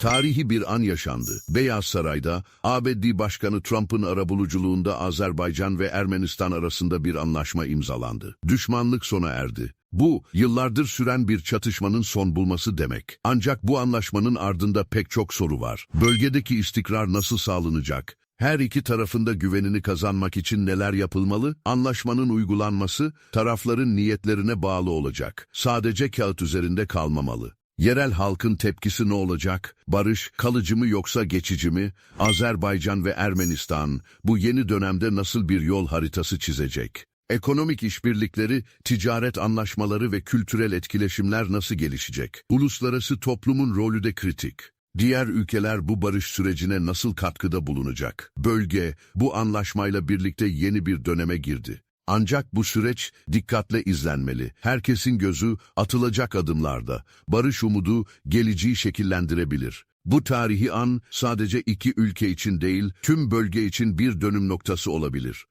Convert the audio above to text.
Tarihi bir an yaşandı. Beyaz Saray'da ABD Başkanı Trump'ın arabuluculuğunda Azerbaycan ve Ermenistan arasında bir anlaşma imzalandı. Düşmanlık sona erdi. Bu, yıllardır süren bir çatışmanın son bulması demek. Ancak bu anlaşmanın ardında pek çok soru var. Bölgedeki istikrar nasıl sağlanacak? Her iki tarafında güvenini kazanmak için neler yapılmalı? Anlaşmanın uygulanması tarafların niyetlerine bağlı olacak. Sadece kağıt üzerinde kalmamalı. Yerel halkın tepkisi ne olacak? Barış kalıcı mı yoksa geçici mi? Azerbaycan ve Ermenistan bu yeni dönemde nasıl bir yol haritası çizecek? Ekonomik işbirlikleri, ticaret anlaşmaları ve kültürel etkileşimler nasıl gelişecek? Uluslararası toplumun rolü de kritik. Diğer ülkeler bu barış sürecine nasıl katkıda bulunacak? Bölge bu anlaşmayla birlikte yeni bir döneme girdi. Ancak bu süreç dikkatle izlenmeli. Herkesin gözü atılacak adımlarda. Barış umudu geleceği şekillendirebilir. Bu tarihi an sadece iki ülke için değil, tüm bölge için bir dönüm noktası olabilir.